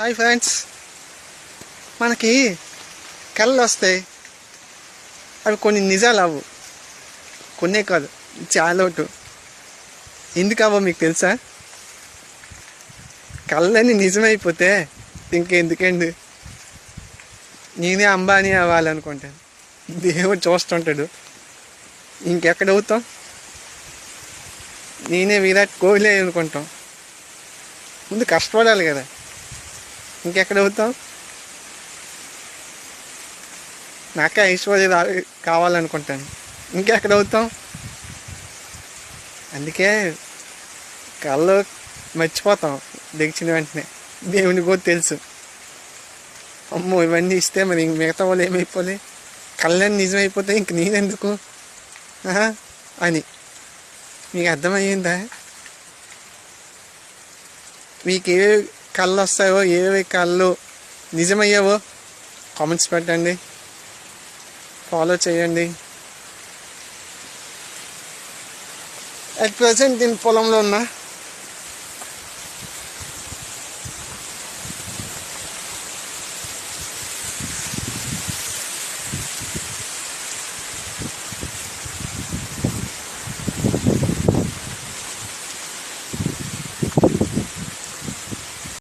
Hi friends మనకి కళ్ళు వస్తాయి అవి కొన్ని నిజాలు అవ్వు కొన్నే కాదు చాలా ఎందుకు అవ్వ మీకు తెలుసా? కళ్ళని నిజమైపోతే ఇంకెందుకండి నేనే అంబానీ అవ్వాలనుకుంటాను. దేవుడు చూస్తుంటాడు. ఇంకెక్కడ అవుతాం నేనే విరాట్ కోహ్లీ అనుకుంటాం. ముందు కష్టపడాలి కదా. ఇంకెక్కడ అవుతాం నాకే ఐశ్వర్య కావాలనుకుంటాను. ఇంకెక్కడ అవుతాం అందుకే కళ్ళు మర్చిపోతాం దిగిచిన వెంటనే. దేవుని కూడా తెలుసు. అమ్మో ఇవన్నీ ఇస్తే మరి ఇంక మిగతా వాళ్ళు ఏమైపోలే? కళ్ళని నిజమైపోతే ఇంక నేనెందుకు? ఆహా, అని. మీకు అర్థమయ్యిందా? మీకు ఏ కళ్ళు వస్తాయో ఏవి కళ్ళు నిజమయ్యావో కామెంట్స్ పెట్టండి. ఫాలో చేయండి. అట్ ప్రజెంట్ నేను పొలంలో ఉన్నా.